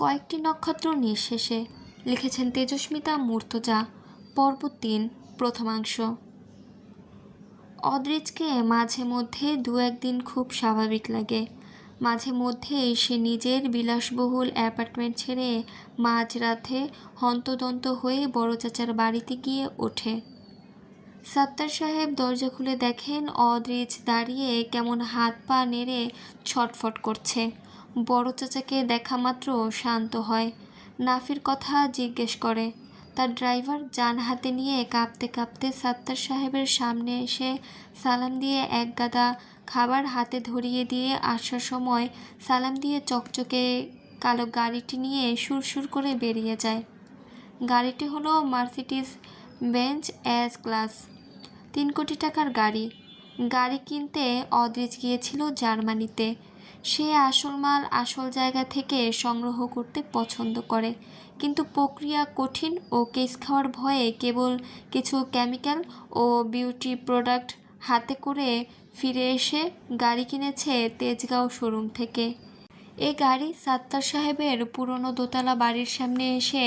কয়েকটি নক্ষত্র নিঃশেষে লিখেছেন তেজস্মিতা, মূর্তজা পর্ব তিন প্রথমাংশ। অদ্রিজকে মাঝে মধ্যে দু একদিন খুব স্বাভাবিক লাগে। মাঝে মধ্যেই সে নিজের বিলাসবহুল অ্যাপার্টমেন্ট ছেড়ে মাঝরাতে হন্তদন্ত হয়ে বড় চাচার বাড়িতে গিয়ে ওঠে। সাত্তার সাহেব দরজা খুলে দেখেন অদ্রিজ দাঁড়িয়ে কেমন হাত পা নেড়ে ছটফট করছে। বড় চাচাকে দেখা মাত্র শান্ত হয়। নাফির কথা জিজ্ঞেস করে। তার ড্রাইভার যান হাতে নিয়ে কাঁপতে কাঁপতে সাত্তার সাহেবের সামনে এসে সালাম দিয়ে এক গাদা খাবার হাতে ধরিয়ে দিয়ে আসার সময় সালাম দিয়ে চকচকে কালো গাড়িটি নিয়ে সুরসুর করে বেরিয়ে যায়। গাড়িটি হলো মার্সিডিস বেঞ্চ এস ক্লাস। তিন কোটি টাকার গাড়ি। গাড়ি কিনতে অদ্রিজ গিয়েছিল জার্মানিতে। সে আসল মাল আসল জায়গা থেকে সংগ্রহ করতে পছন্দ করে। কিন্তু প্রক্রিয়া কঠিন ও কেস খাওয়ার ভয়ে কেবল কিছু কেমিক্যাল ও বিউটি প্রোডাক্ট হাতে করে ফিরে এসে গাড়ি কিনেছে তেজগাঁও শোরুম থেকে। এই গাড়ি সাত্তার সাহেবের পুরনো দোতলা বাড়ির সামনে এসে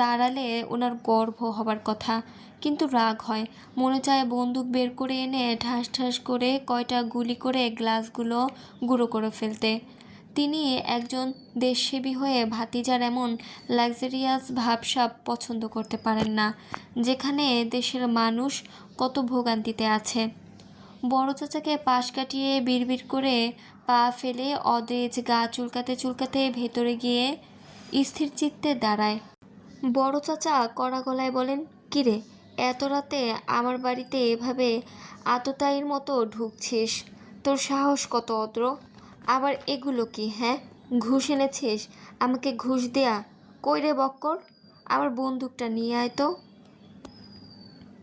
দাঁড়ালে ওনার গর্ব হবার কথা। কিন্তু রাগ হয়। মনে চায় বন্দুক বের করে এনে ঠাস ঠাস করে কয়টা গুলি করে গ্লাসগুলো গুঁড়ো করে ফেলতে। তিনি একজন দেশসেবী হয়ে ভাতিজার এমন লাক্সারিয়াস ভাবসাব পছন্দ করতে পারেন না, যেখানে দেশের মানুষ কত ভোগান্তিতে আছে। বড় চাচাকে পাশ কাটিয়ে বিড়বিড় করে পা ফেলে অদ্রেজ গা চুলকাতে চুলকাতে ভেতরে গিয়ে স্থির চিত্তে দাঁড়ায়। বড় চাচা কড়া গলায় বলেন, কিরে এত রাতে আমার বাড়িতে এভাবে আততায়ীর মতো ঢুকছিস? তোর সাহস কত অদ্র? আবার এগুলো কি হ্যাঁ? ঘুষ এনেছিস? আমাকে ঘুষ দেয়া। কই রে বক্কর? আমার বন্দুকটা নিয়ে আয় তো।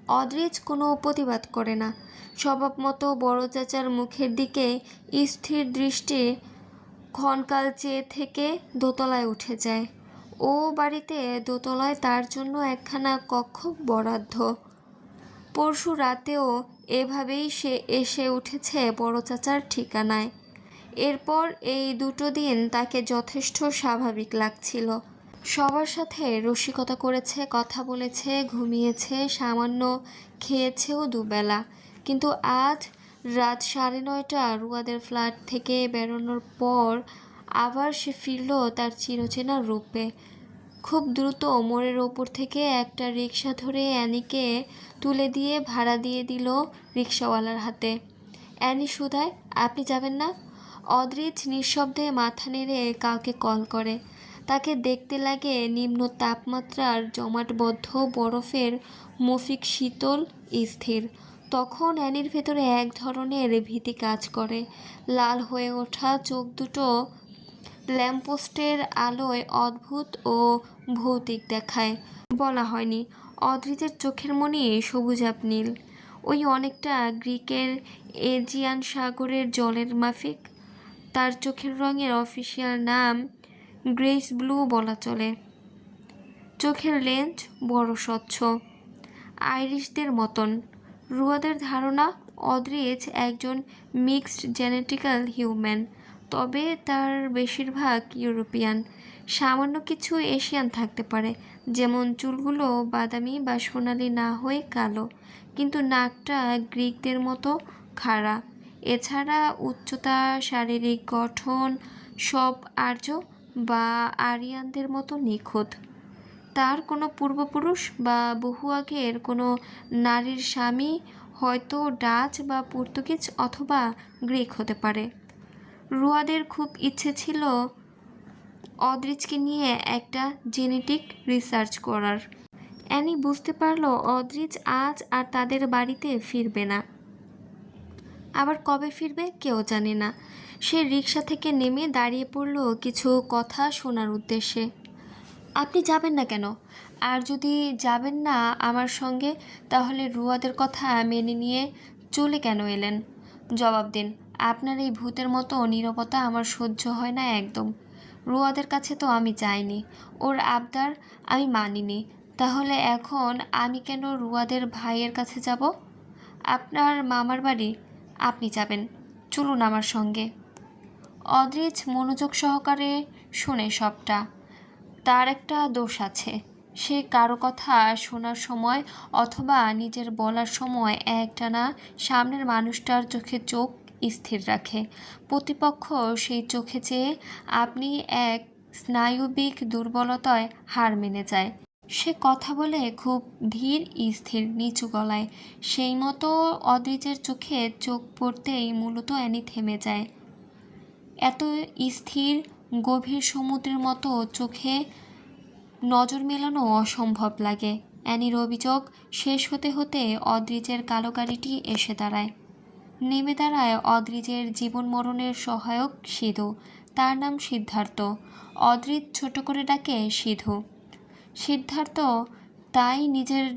অদ্রিজ কোনো প্রতিবাদ করে না। স্বভাব মতো বড় চাচার মুখের দিকে স্থির দৃষ্টি ক্ষণকাল চেয়ে থেকে দোতলায় উঠে যায়। ও বাড়িতে দোতলায় তার জন্য একখানা কক্ষ বরাদ্দ। পরশু রাতেও এভাবেই সে এসে উঠেছে বড় চাচার ঠিকানায়। এরপর এই দুটো দিন তাকে যথেষ্ট স্বাভাবিক লাগছিল। সবার সাথে রসিকতা করেছে, কথা বলেছে, ঘুমিয়েছে, সামান্য খেয়েছেও দুবেলা। কিন্তু আজ রাত সাড়ে নয়টা রুয়াদের ফ্ল্যাট থেকে বেরোনোর পর আবার সে ফিরল তার চিরচেনা রূপে। খুব দ্রুত মোড়ের ওপর থেকে একটা রিক্সা ধরে অ্যানিকে তুলে দিয়ে ভাড়া দিয়ে দিল রিক্সাওয়ালার হাতে। অ্যানি সুধায়, আপনি যাবেন না? অদ্রিজ নিঃশব্দে মাথা নেড়ে কাউকে কল করে। তাকে দেখতে লাগে নিম্ন তাপমাত্রার জমাটবদ্ধ বরফের মফিক শীতল স্থির। তখন অ্যানির ভেতরে এক ধরনের ভীতি কাজ করে। লাল হয়ে ওঠা চোখ দুটো ল্যাম্পপোস্টের আলোয় অদ্ভুত ও ভৌতিক দেখায়, বলা হয়নি। অদ্রিজের চোখের মনি সবুজাপ নীল। ওই অনেকটা গ্রিকের এজিয়ান সাগরের জলের মাফিক। তার চোখের রঙের অফিসিয়াল নাম গ্রেস ব্লু বলা চলে। চোখের লেন্স বড় স্বচ্ছ। আইরিশদের মতন। রুয়াদের ধারণা, অদ্রিজ একজন মিক্সড জেনেটিক্যাল হিউম্যান, তবে তার বেশিরভাগ ইউরোপিয়ান। সামান্য কিছু এশিয়ান থাকতে পারে, যেমন চুলগুলো বাদামি বা সোনালি না হয়ে কালো, কিন্তু নাকটা গ্রিকদের মতো খাড়া। এছাড়া উচ্চতা, শারীরিক গঠন সব আর্য বা আরিয়ানদের মতো নিখুঁত। তার কোনো পূর্বপুরুষ বা বহু আগের কোনো নারীর স্বামী হয়তো ডাচ বা পর্তুগিজ অথবা গ্রিক হতে পারে। রুয়াদের খুব ইচ্ছে ছিল অদ্রিজকে নিয়ে একটা জেনেটিক রিসার্চ করার। অ্যানি বুঝতে পারল অদ্রিজ আজ আর তাদের বাড়িতে ফিরবে না। আবার কবে ফিরবে কেউ জানে না। সে রিক্সা থেকে নেমে দাঁড়িয়ে পড়ল কিছু কথা শোনার উদ্দেশ্যে। আপনি যাবেন না কেন? আর যদি যাবেন না আমার সঙ্গে, তাহলে রুয়াদের কথা মেনে নিয়ে চলে কেন এলেন? জবাব দিন, আপনার এই ভূতের মতো নীরবতা আমার সহ্য হয় না একদম। রুয়াদের কাছে তো আমি যাইনি। ওর আবদার আমি মানিনি। তাহলে এখন আমি কেন রুয়াদের ভাইয়ের কাছে যাব? আপনার মামার বাড়ি? আপনি যাবেন। চলুন আমার সঙ্গে। অদ্রিজ মনোযোগ সহকারে শোনে সবটা। তার একটা দোষ আছে। সে কারও কথা শোনার সময় অথবা নিজের বলার সময় একটানা সামনের মানুষটার চোখে চোখ স্থির রাখে। প্রতিপক্ষ সেই চোখে চেয়ে আপনি এক স্নায়ুবিক দুর্বলতায় হার মেনে যায়। সে কথা বলে খুব ধীর, স্থির, নিচু গলায়। সেই মতো অদ্রিজের চোখে চোখ পড়তেই মূলত অ্যানি থেমে যায়। এত স্থির, গভীর সমুদ্রের মতো চোখে নজর মেলানো অসম্ভব লাগে। অ্যানির অভিযোগ শেষ হতে হতে অদ্রিজের কালো গাড়িটি এসে দাঁড়ায়। নেমে দাঁড়ায় অদ্রিজের জীবন মরণের সহায়ক সিধু। তার নাম সিদ্ধার্থ। অদ্রিজ ছোট করে ডাকে সিধু। সিদ্ধার্থ তাই নিজের,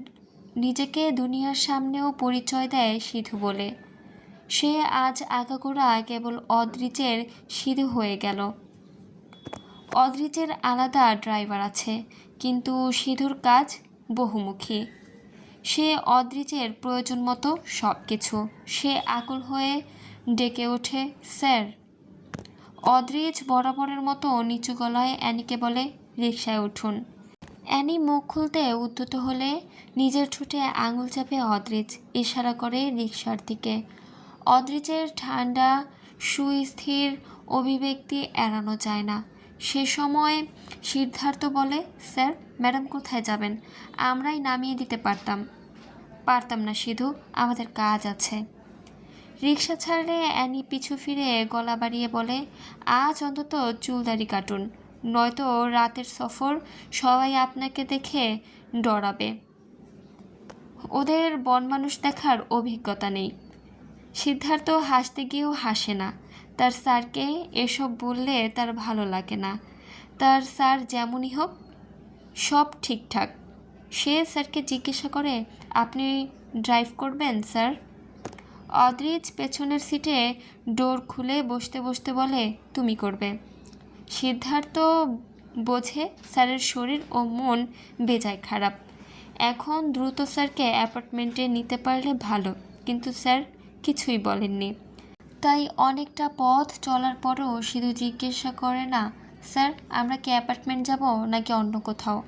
নিজেকে দুনিয়ার সামনেও পরিচয় দেয় সিধু বলে। সে আজ আগাগোড়া কেবল অদ্রিজের সিধু হয়ে গেল। অদ্রিজের আলাদা ড্রাইভার আছে, কিন্তু সিধুর কাজ বহুমুখী। সে অদ্রিজের প্রয়োজন মতো সব কিছু সে আকুল হয়ে ডেকে ওঠে, স্যার। অদ্রিজ বরাবরের মতো নিচু গলায় অ্যানিকে বলে রিক্সায় উঠুন। অ্যানি মুখ খুলতে উদ্যত হলে নিজের ঠোঁটে আঙুল চাপে অদ্রিজ ইশারা করে রিক্সার দিকে। অদ্রিজের ঠান্ডা সুস্থির অভিব্যক্তি এড়ানো যায় না। সে সময় সিদ্ধার্থ বলে, স্যার, ম্যাডাম কোথায় যাবেন? আমরাই নামিয়ে দিতে পারতাম। পারতাম না সিধু, আমাদের কাজ আছে। রিক্সা ছাড়লে অ্যানি পিছু ফিরে গলা বাড়িয়ে বলে, আজ অন্তত চুলদারি কাটুন, নয়তো রাতের সফর সবাই আপনাকে দেখে ডরাবে। ওদের বন মানুষ দেখার অভিজ্ঞতা নেই। সিদ্ধার্থ হাসতে গিয়েও হাসে না। তার স্যারকে এসব বললে তার ভালো লাগে না। তার স্যার যেমনই হোক, সব ঠিকঠাক। সে স্যারকে জিজ্ঞাসা করে, আপনি ড্রাইভ করবেন, স্যার? অদ্রিজ পেছনের সিটে ডোর খুলে বসতে বসতে বলে, তুমি করবে। সিদ্ধার্থ বোঝে স্যারের শরীর ও মন বেজায় খারাপ। এখন দ্রুত স্যারকে অ্যাপার্টমেন্টে নিতে পারলে ভালো, কিন্তু স্যার কিছুই বলেননি। তাই অনেকটা পথ চলার পরও শুধু জিজ্ঞাসা করে, না, স্যার, আমরা কি অ্যাপার্টমেন্ট যাব নাকি অন্য কোথাও?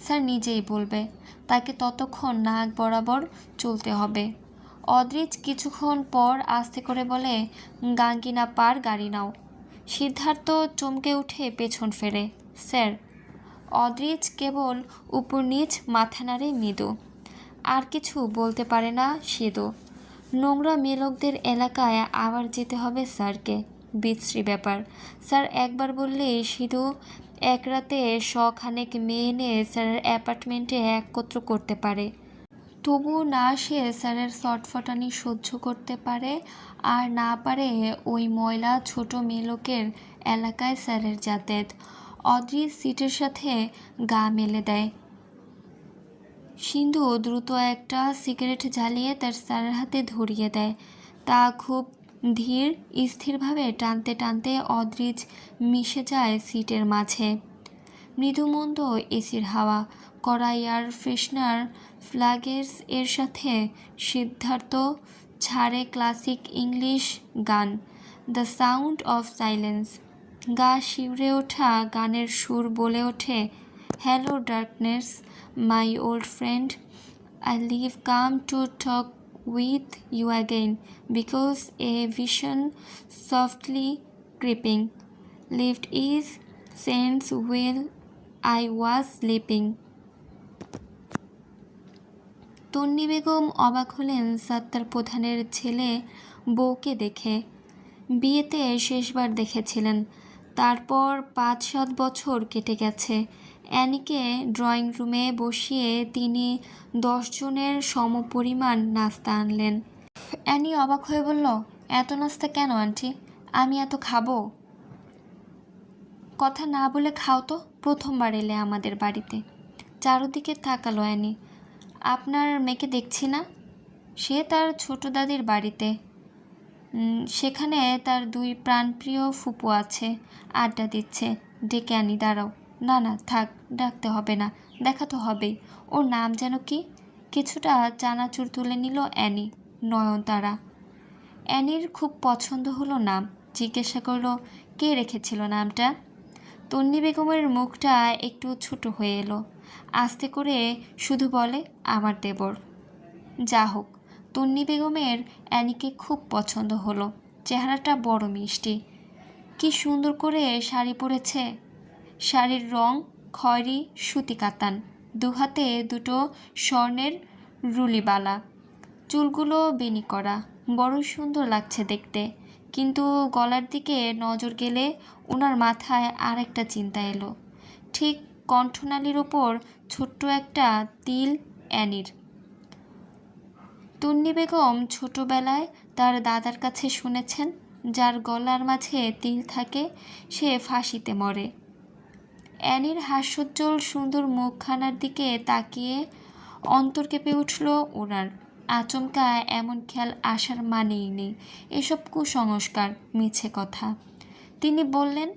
স্যার নিজেই বলবে। তাকে ততক্ষণ নাক বরাবর চলতে হবে। অদ্রিজ কিছুক্ষণ পর আস্তে করে বলে, গাঙ্গিনা পার গাড়ি নাও। সিদ্ধার্থ চমকে উঠে পেছন ফেরে। স্যার। অদ্রিজ কেবল উপর নিচ মাথা নাড়ে মৃদু। আর কিছু বলতে পারে না সিধু নোংরা মেলকদের এলাকায় আবার যেতে হবে স্যারকে। বিশ্রী ব্যাপার। স্যার একবার বললে সিধু এক রাতে শখানেক মেয়ে এনে স্যারের অ্যাপার্টমেন্টে একত্র করতে পারে। তবু না সে স্যারের চটফটানি সহ্য করতে পারে আর না পারে ওই ময়লা ছোট মেলোকের এলাকায় স্যারের যাতায়াত। অদ্রিজ সিটের সাথে গা মেলে দেয়। সিন্ধু দ্রুত একটা সিগারেট জ্বালিয়ে তার স্যারের হাতে ধরিয়ে দেয়। তা খুব ধীর, স্থিরভাবে টানতে টানতে অদ্রিজ মিশে যায় সিটের মাঝে। মৃদুমন্দ এসির হাওয়া কড়া এয়ার ফ্রেশনার ফ্ল্যাগেস এর সাথে সিদ্ধার্থ ছাড়ে ক্লাসিক ইংলিশ গান, দ্য সাউন্ড অফ সাইলেন্স। গা শিউরে ওঠা গানের সুর বলে ওঠে, hello darkness, my old friend, I live come to talk with you again because a vision softly creeping lift is sense will I was sleeping Tonni Begum অবাক হলেন সাত্তার প্রধানের ছেলে বউকে দেখে। বিয়েতে শেষবার দেখেছিলেন। তারপর পাঁচ সাত বছর কেটে গেছে। অ্যানিকে ড্রয়িং রুমে বসিয়ে তিনি দশজনের সমপরিমাণ নাস্তা আনলেন। অ্যানি অবাক হয়ে বলল, এত নাস্তা কেন আন্টি? আমি এত খাব? কথা না বলে খাও তো, প্রথমবার এলে আমাদের বাড়িতে। চারদিকে তাকালো অ্যানি। আপনার মেয়েকে দেখছি না? সে তার ছোট দাদির বাড়িতে। সেখানে তার দুই প্রাণপ্রিয় ফুপু আছে, আড্ডা দিচ্ছে। ডেকে আনি, দাঁড়াও। না না, থাক, ডাকতে হবে না, দেখা তো হবেই। ওর নাম যেন কি? কিছুটা চানাচুর তুলে নিল অ্যানি, নয়নতারা। অ্যানির খুব পছন্দ হলো নাম, জিজ্ঞাসা করল, কে রেখেছিল নামটা? তন্নি বেগমের মুখটা একটু ছোট হয়ে এলো, আস্তে করে শুধু বলে, আমার দেবর। যা হোক, তন্নি বেগমের অ্যানিকে খুব পছন্দ হলো, চেহারাটা বড় মিষ্টি। কি সুন্দর করে শাড়ি পরেছে। শাড়ির রং খয়রি সুতি কাতান। দুহাতে দুটো স্বর্ণের রুলিবালা। চুলগুলো বেনি করা। বড় সুন্দর লাগছে দেখতে। কিন্তু গলার দিকে নজর গেলে ওনার মাথায় আর একটা চিন্তা এলো। ঠিক কণ্ঠনালীর ওপর ছোট্ট একটা তিল অ্যানির। তন্নি বেগম ছোটবেলায় তার দাদার কাছে শুনেছেন, যার গলার মাঝে তিল থাকে, সে ফাঁসিতে মরে। অ্যানির হাস্যোজ্জ্বল সুন্দর মুখখানার দিকে তাকিয়ে অন্তর কেঁপে উঠল ওনার আচমকা এমন খেয়াল আসার মানেই নেই। এসব কুসংস্কার, মিছে কথা। তিনি বললেন,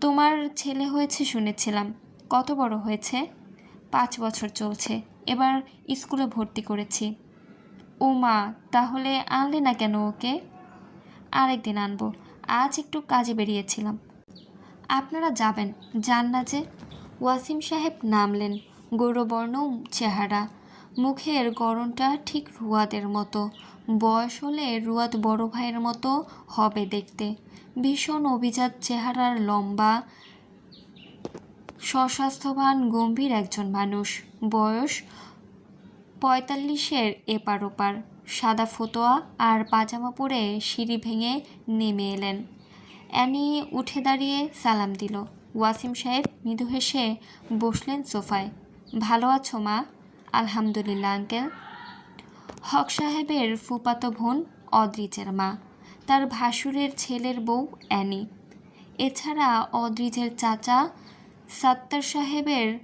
তোমার ছেলে হয়েছে শুনেছিলাম। কত বড় হয়েছে? পাঁচ বছর চলছে। এবার স্কুলে ভর্তি করেছি। ও মা তাহলে আনলে না কেন ওকে? আরেকদিন আনব। আজ একটু কাজে বেরিয়েছিলাম। আপনারা যাবেন। যান না যে ওয়াসিম সাহেব নামলেন গৌরবর্ণ চেহারা। মুখের গড়নটা ঠিক রুয়াদের মতো। বয়স হলে রুয়াদ বড় ভাইয়ের মতো হবে দেখতে। ভীষণ অভিজাত চেহারার লম্বা, সস্বাস্থ্যবান, গম্ভীর একজন মানুষ। বয়স পঁয়তাল্লিশের এপার ওপার। সাদা ফতোয়া আর পাজামা পরে সিঁড়ি ভেঙে নেমে এলেন। অ্যানি উঠে দাঁড়িয়ে সালাম দিল। ওয়াসিম সাহেব মৃদু হেসে বসলেন সোফায়। ভালো আছো মা? আলহামদুলিল্লাহ, আঙ্কেল। হক সাহেবের ফুপাতো বোন অদ্রিজের মা। তার ভাসুরের ছেলের বউ অ্যানি। এছাড়া অদ্রিজের চাচা সাত্তার সাহেবের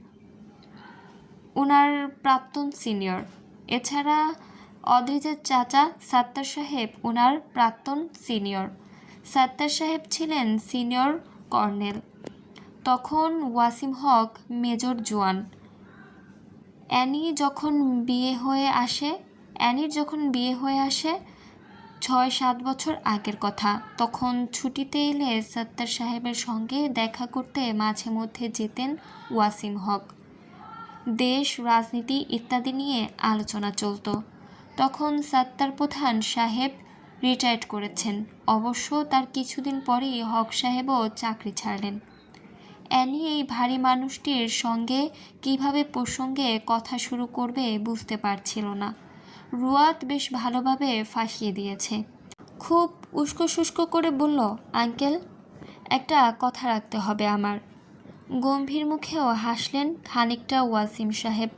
ওনার প্রাক্তন সিনিয়র। এছাড়া অদ্রিজের চাচা সাত্তার সাহেব ওনার প্রাক্তন সিনিয়র। সাত্তার সাহেব ছিলেন সিনিয়র কর্নেল। তখন ওয়াসিম হক মেজর জোয়ান। অ্যানি যখন বিয়ে হয়ে আসে, অ্যানির যখন বিয়ে হয়ে আসে, ছয় সাত বছর আগের কথা। তখন ছুটিতে এলে সত্তার সাহেবের সঙ্গে দেখা করতে মাঝে মধ্যে যেতেন ওয়াসিম হক। দেশ, রাজনীতি ইত্যাদি নিয়ে আলোচনা চলতো। তখন সত্তার প্রধান সাহেব রিটায়ার্ড করেছেন। অবশ্য তার কিছুদিন পরেই হক সাহেবও চাকরি ছাড়লেন। অ্যানি, এই ভারী মানুষটির সঙ্গে কীভাবে প্রসঙ্গে কথা শুরু করবে বুঝতে পারছিল না। রুয়াত বেশ ভালোভাবে ফাঁসিয়ে দিয়েছে। খুব উস্কো শুষ্কো করে বলল, আঙ্কেল, একটা কথা রাখতে হবে আমার। গম্ভীর মুখেও হাসলেন খানিকটা ওয়াসিম সাহেব।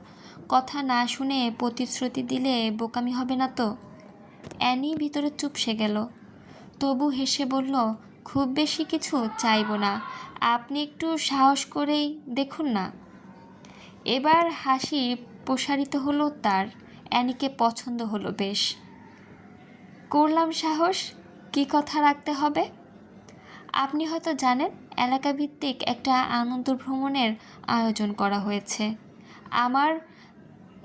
কথা না শুনে প্রতিশ্রুতি দিলে বোকামি হবে না তো? অ্যানি ভিতরে চুপসে গেল। তবু হেসে বলল, খুব বেশি কিছু চাইব না। আপনি একটু সাহস করেই দেখুন না। এবার হাসি প্রসারিত হলো তার। অ্যানিকে পছন্দ হলো বেশ। করলাম সাহস? কি কথা রাখতে হবে? আপনি হয়তো জানেন, এলাকাভিত্তিক একটা আনন্দ ভ্রমণের আয়োজন করা হয়েছে। আমার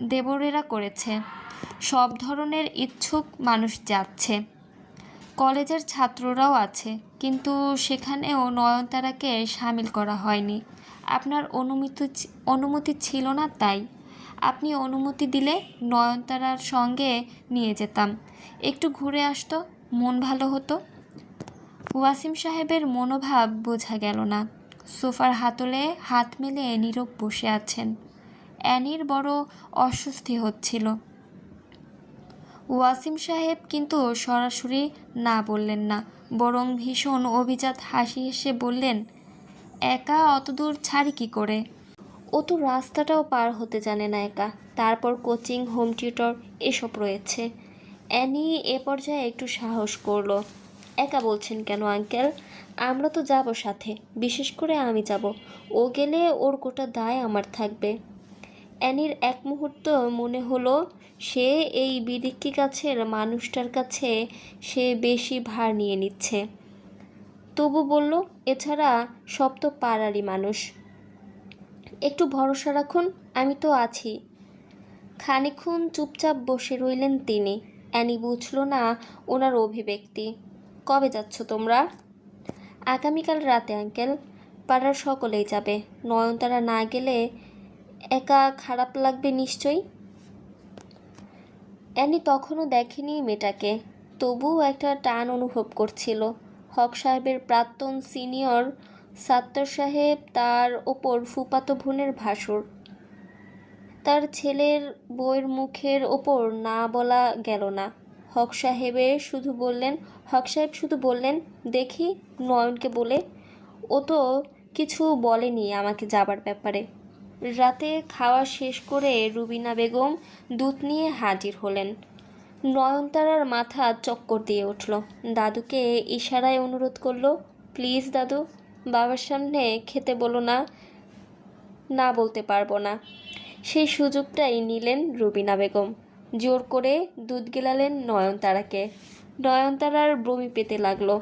দেবরেরা করেছে। সব ধরনের ইচ্ছুক মানুষ যাচ্ছে। কলেজের ছাত্ররাও আছে, কিন্তু সেখানেও নয়নতারাকে সামিল করা হয়নি। আপনার অনুমতি অনুমতি ছিল না তাই। আপনি অনুমতি দিলে নয়নতারার সঙ্গে নিয়ে যেতাম। একটু ঘুরে আসতো, মন ভালো হতো। ওয়াসিম সাহেবের মনোভাব বোঝা গেল না। সোফার হাতলে হাত মেলে নীরব বসে আছেন। অ্যানির বড় অস্বস্তি হচ্ছিল। ওয়াসিম সাহেব কিন্তু সরাসরি না বললেন না, বরং ভীষণ অভিজাত হাসি হেসে বললেন, একা অতদূর ছাড়ি কি করে? ও তো রাস্তাটাও পার হতে জানে না একা, তারপর কোচিং, হোম টিউটর এসব রয়েছে। অ্যানি এ পর্যায়ে একটু সাহস করল। একা বলছেন কেন আঙ্কেল? আমরা তো যাব সাথে, বিশেষ করে আমি যাব। ও গেলে ওর গোটা দায় আমার থাকবে। অ্যানির এক মুহূর্ত মনে হলো সে এই বিদিক্কি গাছের মানুষটার কাছে সে বেশি ভার নিয়ে নিচ্ছে। তবু বলল, এছাড়া সব তো পাড়ারই মানুষ। একটু ভরসা রাখুন, আমি তো আছি। খানিক্ষণ চুপচাপ বসে রইলেন তিনি। অ্যানি বুঝল না ওনার অভিব্যক্তি। কবে যাচ্ছ তোমরা? আগামীকাল রাতে, আঙ্কেল। পাড়ার সকলেই যাবে। নয়নতারা না গেলে একা খারাপ লাগবে নিশ্চয়ই? অ্যানি তখনও দেখেনি মেয়েটাকে। তবুও একটা টান অনুভব করছিল। হক সাহেবের প্রাক্তন সিনিয়র সাত্তর সাহেব তার ওপর ফুপাতো বোনের ভাসুর। তার ছেলের বইয়ের মুখের ওপর না বলা গেল না। হক সাহেবের শুধু বললেন, হক সাহেব শুধু বললেন, দেখি নয়নকে বলে। ও তো কিছু বলেনি আমাকে যাবার ব্যাপারে। রাতে খাওয়া শেষ করে রুবিনা বেগম দুধ নিয়ে হাজির হলেন। নয়নতারার মাথা চক্কর দিয়ে উঠল। দাদুকে ইশারায় অনুরোধ করল, প্লিজ দাদু, বাবার সামনে খেতে বলো না না বলতে পারব না। সেই সুযোগটাই নিলেন রুবিনা বেগম। জোর করে দুধ গেলালেন নয়নতারাকে। নয়নতারার বমি পেতে লাগল।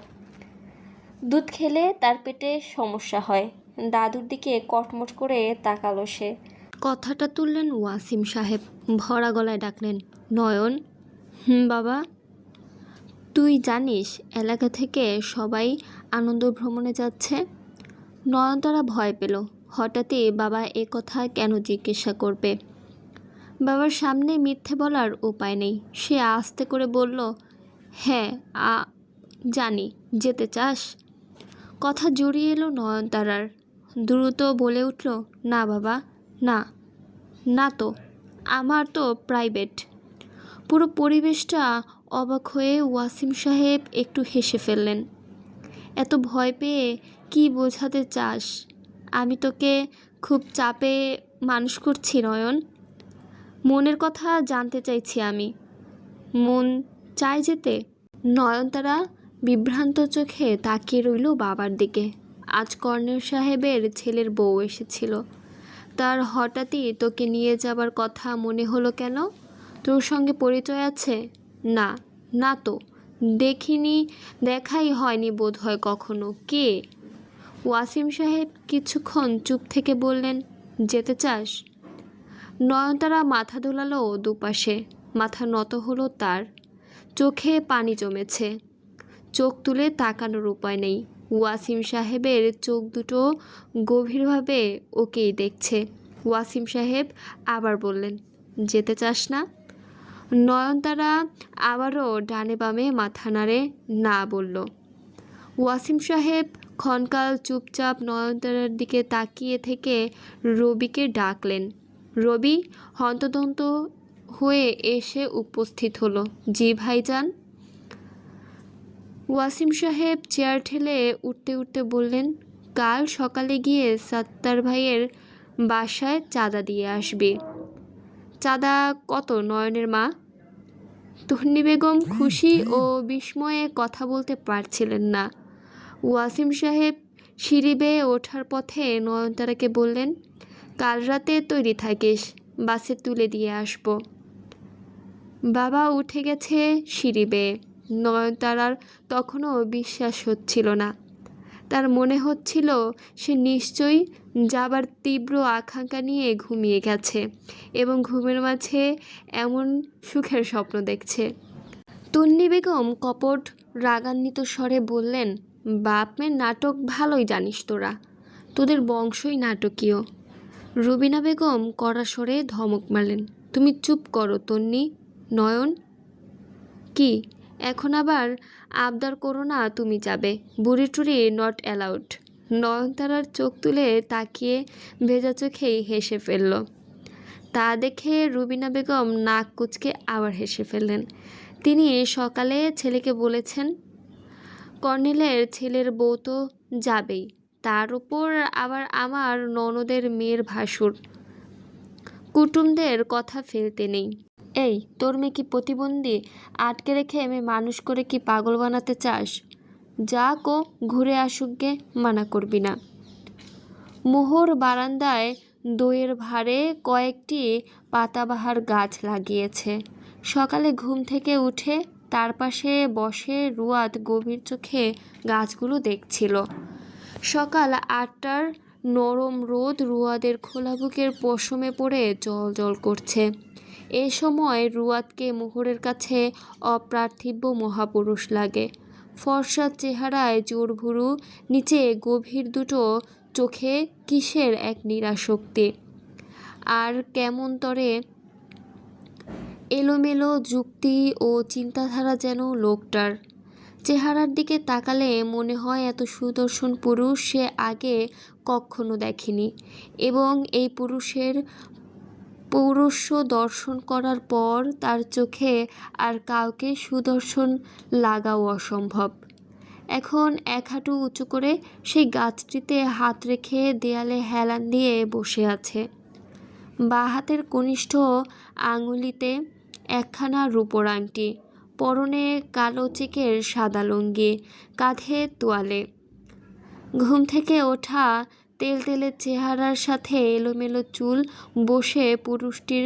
দুধ খেলে তার পেটে সমস্যা হয়। দাদুর দিকে কটমট করে তাকালো সে। কথাটা তুললেন ওয়াসিম সাহেব। ভরা গলায় ডাকলেন, নয়ন, হুম বাবা? তুই জানিস, এলাকা থেকে সবাই আনন্দ ভ্রমণে যাচ্ছে? নয়নতারা ভয় পেল। হঠাৎই বাবা এ কথা কেন জিজ্ঞাসা করবে? বাবার সামনে মিথ্যে বলার উপায় নেই। সে আস্তে করে বলল হ্যাঁ আ, জানি। যেতে চাস? কথা জড়িয়ে এলো নয়নতারার। দ্রুত বলে উঠল, না বাবা, না না তো, আমার তো প্রাইভেট। পুরো পরিবেশটা অবাক হয়ে ওয়াসিম সাহেব একটু হেসে ফেললেন। এত ভয় পেয়ে কি বোঝাতে চাস? আমি তোকে খুব চাপে মানুষ করছি, নয়ন। মনের কথা জানতে চাইছি আমি। মন চায় যেতে? নয়নতারা বিভ্রান্ত চোখে তাকিয়ে রইল বাবার দিকে। আজ কর্নেল সাহেবের ছেলের বউ এসেছিল। তার হঠাৎই তোকে নিয়ে যাবার কথা মনে হলো কেন? তোর সঙ্গে পরিচয় আছে? না না তো। দেখিনি, দেখাই হয়নি বোধ হয় কখনো। কে? ওয়াসিম সাহেব কিছুক্ষণ চুপ থেকে বললেন, যেতে চাস? নয়নতারা মাথা দোলালো দুপাশে। মাথা নত হলো তার। চোখে পানি জমেছে। চোখ তুলে তাকানোর উপায় নেই। ওয়াসিম সাহেবের চোখ দুটো গভীরভাবে ওকেই দেখছে। ওয়াসিম সাহেব আবার বললেন, যেতে চাস না? নয়নতারা আবারও ডানে বামে মাথা নাড়ে না বলল। ওয়াসিম সাহেব ক্ষণকাল চুপচাপ নয়নতারার দিকে তাকিয়ে থেকে রবিকে ডাকলেন। রবি হন্তদন্ত হয়ে এসে উপস্থিত হলো। জি ভাইজান। ওয়াসিম সাহেব চেয়ার ঠেলে উঠতে উঠতে বললেন, কাল সকালে গিয়ে সাত্তার ভাইয়ের বাসায় চাঁদা দিয়ে আসবে। চাঁদা কত নয়নের, মা? তন্নি বেগম খুশি ও বিস্ময়ে কথা বলতে পারছিলেন না। ওয়াসিম সাহেব সিঁড়ি বেয়ে ওঠার পথে নয়নতারাকে বললেন, কাল রাতে তৈরি থাকিস, বাসে তুলে দিয়ে আসব। বাবা উঠে গেছে সিঁড়ি বেয়ে। নয়নতারার তখনও বিশ্বাস হচ্ছিল না। তার মনে হচ্ছিল, সে নিশ্চয়ই যাবার তীব্র আকাঙ্ক্ষা নিয়ে ঘুমিয়ে গেছে এবং ঘুমের মাঝে এমন সুখের স্বপ্ন দেখছে। তন্নি বেগম কপট, রাগান্বিত স্বরে বললেন, বাপ মেয়ের নাটক ভালোই জানিস তোরা। তোদের বংশই নাটকীয়। রুবিনা বেগম কড়া স্বরে ধমক মারলেন, তুমি চুপ করো তন্নি, নয়ন। কি? এখন আবার আবদার করো না, তুমি যাবে। বুড়ি টুড়ি নট অ্যালাউড নয়নতারার চোখ তুলে তাকিয়ে ভেজা চোখেই হেসে ফেলল। তা দেখে রুবিনা বেগম নাক কুচকে আবার হেসে ফেললেন। তিনি সকালে ছেলেকে বলেছেন, কর্নেলের ছেলের বউ তো যাবেই। তার উপর আবার আমার ননদের মেয়ের ভাসুর। কুটুমদের কথা ফেলতে নেই। এই, তোর মেয়ে কি প্রতিবন্ধী? আটকে রেখে আমি মানুষ করে কি পাগল বানাতে চাস? যা কো, ঘুরে আসুক গে, মানা করবি না। মোহর বারান্দায় দইয়ের ভারে কয়েকটি পাতাবাহার গাছ লাগিয়েছে। সকালে ঘুম থেকে উঠে তার পাশে বসে রুয়াদ গভীর চোখে গাছগুলো দেখছিল। সকাল আটটার নরম রোদ রুয়াদের খোলা বুকের পশমে পড়ে জল জল করছে। এ সময় রুয়াদকে মোহরের কাছে অপ্রার্থিব্য মহাপুরুষ লাগে। ফর্সা চেহারায় জোর ভুরু নিচে গভীর দুটো চোখে কিসের এক নিরাশক্তি আর কেমন তরে এলোমেলো যুক্তি ও চিন্তাধারা যেন লোকটার? চেহারার দিকে তাকালে মনে হয় এত সুদর্শন পুরুষ সে আগে কখনো দেখেনি এবং এই পুরুষের পৌরস্য দর্শন করার পর তার চোখে আর কাউকে সুদর্শন লাগাও অসম্ভব। এখন এক হাঁটু উঁচু করে সেই গাছটিতে হাত রেখে দেয়ালে হেলান দিয়ে বসে আছে। বাঁ হাতের কনিষ্ঠ আঙুলিতে একখানা রূপোর আংটি, পরনে কালো চেকের সাদা লুঙ্গি, কাঁধে তোয়ালে। ঘুম থেকে ওঠা তেলতেলে চেহারার সাথে এলোমেলো চুল বসে পুরুষটির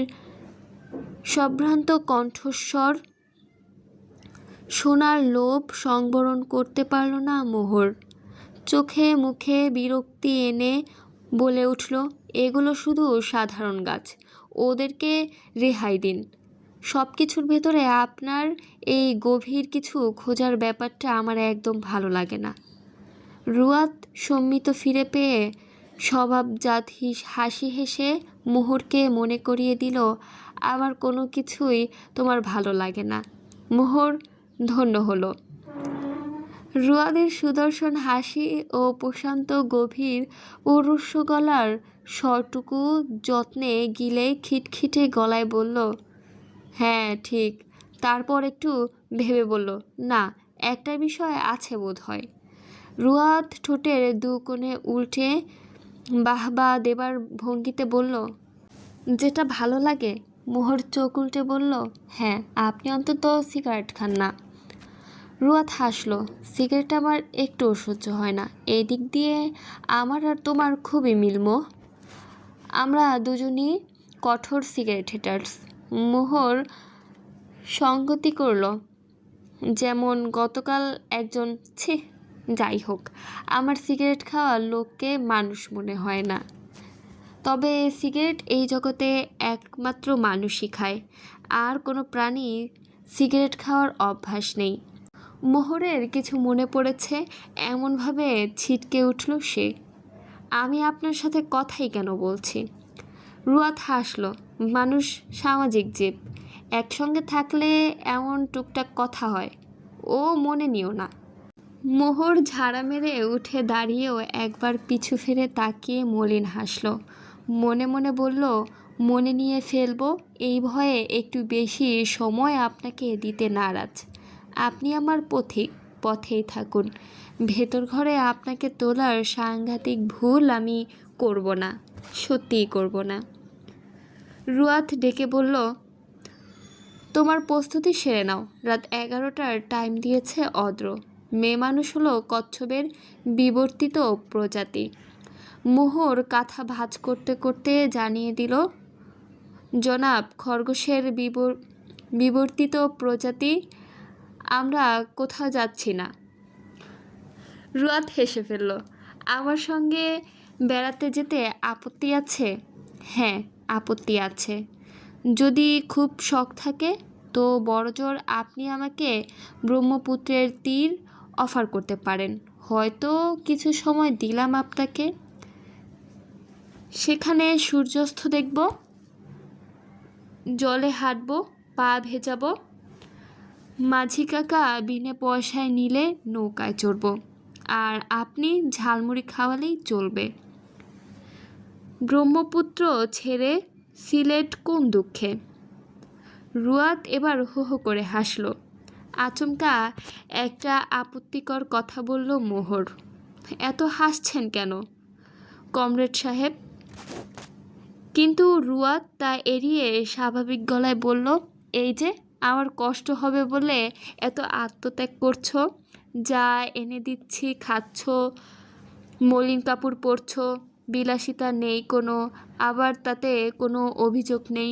সম্ভ্রান্ত কণ্ঠস্বর। শোনার লোভ সংবরণ করতে পারল না মোহর। চোখে মুখে বিরক্তি এনে বলে উঠল, এগুলো শুধু সাধারণ গাছ, ওদেরকে রেহাই দিন। সব কিছুর ভেতরে আপনার এই গভীর কিছু খোঁজার ব্যাপারটা আমার একদম ভালো লাগে না। রুয়াত সম্মিত ফিরে পেয়ে স্বভাবজাত হিস- হাসি মোহরকে মনে করিয়ে দিল, আমার কোনো কিছুই তোমার ভালো লাগে না। মোহর ধন্য হলো। রুয়াদের সুদর্শন হাসি ও প্রশান্ত গভীর পৌরস্য গলার স্বরটুকু যত্নে গিলে খিটখিটে গলায় বলল হ্যাঁ ঠিক। তারপর একটু ভেবে বলল, না, একটা বিষয় আছে বোধ হয় রুয়াদ ঠোঁটের দু কোণে উল্টে বাহবা দেবার ভঙ্গিতে বলল, যেটা ভালো লাগে? মোহর চোখ উল্টে বলল হ্যাঁ আপনি অন্তত সিগারেট খান না। রুয়াত হাসলো, সিগারেট আমার একটু সহ্য হয় না। এই দিক দিয়ে আমার আর তোমার খুবই মিলমো আমরা দুজনই কঠোর সিগারেট হেটার্স। মোহর সঙ্গতি করল, যেমন গতকাল একজন, ছি যাই হোক, আমার সিগারেট খাওয়া লোককে মানুষ মনে হয় না। তবে সিগারেট এই জগতে একমাত্র মানুষই খায়। আর কোনো প্রাণী সিগারেট খাওয়ার অভ্যাস নেই। মোহরের কিছু মনে পড়েছে, এমনভাবে ছিটকে উঠল সে। আমি আপনার সাথে কথাই কেন বলছি? রুয়াত হাসলো, মানুষ সামাজিক জীব, একসঙ্গে থাকলে এমন টুকটাক কথা হয়। ও মনে নিও না। মোহর ঝাড়া মেরে উঠে দাঁড়িয়েও একবার পিছু ফিরে তাকিয়ে মলিন হাসলো। মনে মনে বলল, মনে নিয়ে ফেলব, এই ভয়ে একটু বেশি সময় আপনাকে দিতে নারাজ। আপনি আমার পথিক, পথেই থাকুন। ভেতর ঘরে আপনাকে তোলার সাংঘাতিক ভুল আমি করব না, সত্যিই করব না। রুয়াত ডেকে বলল, তোমার প্রস্তুতি সেরে নাও। রাত এগারোটার টাইম দিয়েছে অদ্র। মেয়ে মানুষ হলো কচ্ছপের বিবর্তিত প্রজাতি। মোহর কাঁথা ভাঁজ করতে করতে জানিয়ে দিল, জনাব, খরগোশের বিবর, বিবর্তিত প্রজাতি, আমরা কোথাও যাচ্ছি না। রুয়াত হেসে ফেলল, আমার সঙ্গে বেড়াতে যেতে আপত্তি আছে? হ্যাঁ আপত্তি আছে। যদি খুব শখ থাকে, তো বড়জোর আপনি আমাকে ব্রহ্মপুত্রের তীর অফার করতে পারেন। হয়তো কিছু সময় দিলাম আপনাকে। সেখানে সূর্যাস্ত দেখব। জলে হাঁটবো, পা ভেজাবো। মাঝি কাকা বিনে পয়সায় নিলে নৌকায় চড়ব। আর আপনি ঝালমুড়ি খাওয়ালেই চলবে। ব্রহ্মপুত্র ছেড়ে সিলেট কোন দুঃখে? রুয়াত এবার হো হো করে হাসলো। আচমকা একটা আপত্তিকর কথা বলল মোহর। এত হাসছেন কেন? কমরেড সাহেব। কিন্তু রুয়াত তা এড়িয়ে স্বাভাবিক গলায় বলল, এই যে, আমার কষ্ট হবে বলে এত আত্মত্যাগ করছ? যা এনে দিচ্ছি খাচ্ছ, মলিন কাপড় পরছো, বিলাসিতা নেই কোনো, আবার তাতে কোনো অভিযোগ নেই।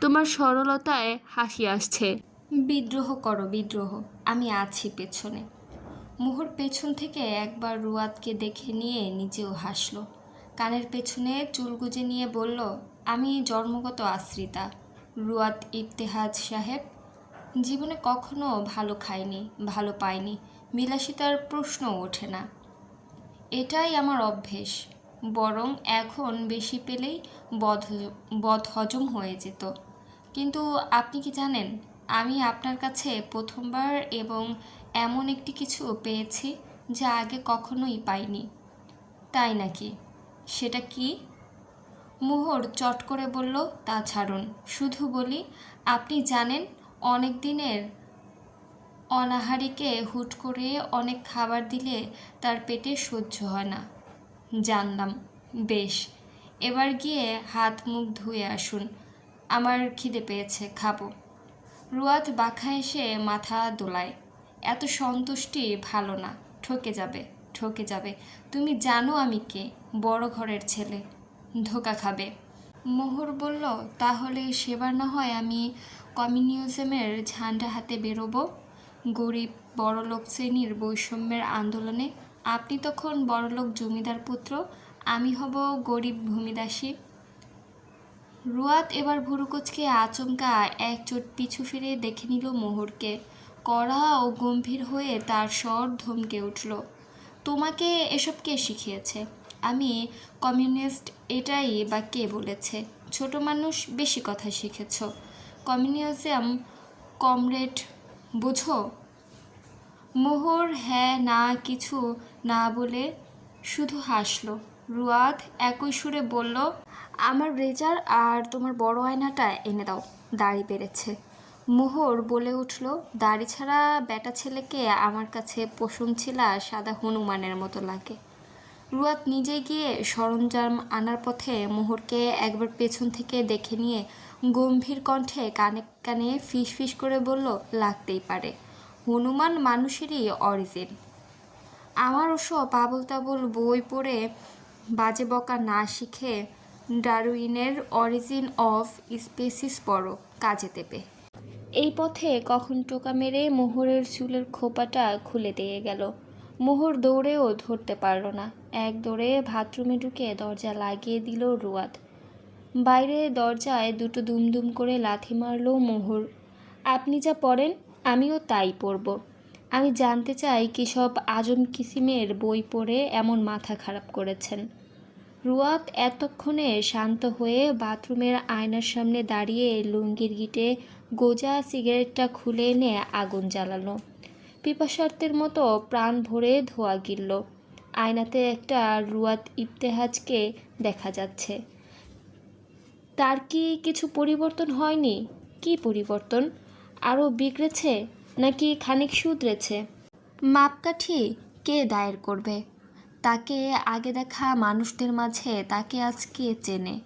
তোমার সরলতায় হাসি আসছে। বিদ্রোহ করো, বিদ্রোহ। আমি আছি পেছনে। মোহর পেছন থেকে একবার রুয়াদকে দেখে নিয়ে নিজেও হাসল। কানের পেছনে চুল গুজে নিয়ে বলল, আমি জন্মগত আশ্রিতা রুয়াদ ইফতেহাজ সাহেব। জীবনে কখনো ভালো খাইনি, ভালো পাইনি, বিলাসিতার প্রশ্ন ওঠে না। এটাই আমার অভ্যেস। বরং এখন বেশি পেলেই বদ বদ হজম হয়ে যেত। কিন্তু আপনি কি জানেন আমি আপনার কাছে প্রথমবার এবং এমন একটি কিছু পেয়েছি যা আগে কখনোই পাইনি। তাই নাকি? সেটা কি? মোহর চট করে বলল, তা ছাড়ুন। শুধু বলি, আপনি জানেন, অনেক দিনের অনাহারিকে হুট করে অনেক খাবার দিলে তার পেটে সহ্য হয় না। জানলাম। বেশ, এবার গিয়ে হাত মুখ ধুয়ে আসুন। আমার খিদে পেয়েছে, খাব। রুয়াত বাঁকা এসে মাথা দোলায়। এত সন্তুষ্টি ভালো না, ঠকে যাবে ঠকে যাবে। তুমি জানো আমি কে, বড় ঘরের ছেলে, ধোকা খাবে। মোহর বলল, তাহলে সেবার না হয় আমি কমিউনিজমের ঝান্ডা হাতে বেরোবো? গরিব বড়লোক শ্রেণির বৈষম্যের আন্দোলনে? আপনি তখন বড়লোক জমিদার পুত্র, আমি হব গরিব ভূমিদাসী। রুয়াত এবার ভুরুকুচকে আচমকা এক চোট পিছু ফিরে দেখে নিল মোহরকে। কড়া ও গম্ভীর হয়ে তার স্বর ধমকে উঠল, তোমাকে এসব কে শিখিয়েছে? আমি কমিউনিস্ট এটাই বা কে বলেছে? ছোট মানুষ বেশি কথা শিখেছ। কমিউনিজম, কমরেড, বুঝো? মোহর হ্যাঁ না, কিছু না বলে শুধু হাসলো। রুয়াদ একই সুরে বলল আমার রেজার আর তোমার বড় আয়নাটা এনে দাও। দাড়ি বেড়েছে। মোহর বলে উঠল, দাড়ি ছাড়া বেটা ছেলেকে আমার কাছে পশম ছিলা সাদা হনুমানের মতো লাগে। রুয়াত নিজে গিয়ে সরঞ্জাম আনার পথে মোহরকে একবার পেছন থেকে দেখে নিয়ে গম্ভীর কণ্ঠে কানে কানে ফিস ফিস করে বলল, লাগতেই পারে। হনুমান মানুষেরই অরিজিন আমার ওসব আবল তাবল বই পড়ে বাজে বকা না শিখে ডারউইনের অরিজিন অফ স্পেসিস পড়ো কাজে দেবে। এই পথে কখন টোকা মেরে মোহরের চুলের খোপাটা খুলে দিয়ে গেল। মোহর দৌড়েও ধরতে পারল না। এক দৌড়ে বাথরুমে ঢুকে দরজা লাগিয়ে দিল রুয়াদ। বাইরে দরজায় দুটো দুমদুম করে লাথি মারল মোহর। আপনি যা পড়েন, আমিও তাই পড়ব। আমি জানতে চাই কী সব আজম কিসিমের বই পড়ে এমন মাথা খারাপ করেছেন। রুয়াত এতক্ষণে শান্ত হয়ে বাথরুমের আয়নার সামনে দাঁড়িয়ে লুঙ্গির গিটে গোজা সিগারেটটা খুলে এনে আগুন জ্বালালো। পিপাসার্থের মতো প্রাণ ভরে ধোয়া গিলল। আয়নাতে একটা রুয়াত ইবতেহাজকে দেখা যাচ্ছে। তার কি কিছু পরিবর্তন হয়নি? কি পরিবর্তন? আরও বিগড়েছে নাকি খানিক শুধরেছে? মাপকাঠি কে দায়ের করবে? তাকে আগে দেখা মানুষদের মাঝে, তাকে আজকে চেনে।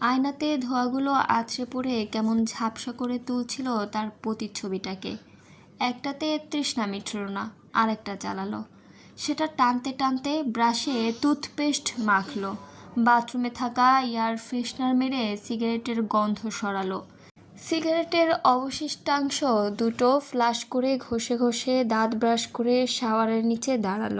আয়নাতে ধোয়াগুলো আছড়ে পড়ে কেমন ঝাপসা করে তুলছিল তার প্রতিচ্ছবিটাকে। একটাতে তৃষ্ণা মিটল না, আরেকটা জ্বালালো। সেটা টানতে টানতে ব্রাশে টুথপেস্ট মাখলো। বাথরুমে থাকা এয়ার ফ্রেশনার মেরে সিগারেটের গন্ধ সরালো। সিগারেটের অবশিষ্টাংশ দুটো ফ্লাশ করে ঘষে ঘষে দাঁত ব্রাশ করে শাওয়ারের নিচে দাঁড়াল।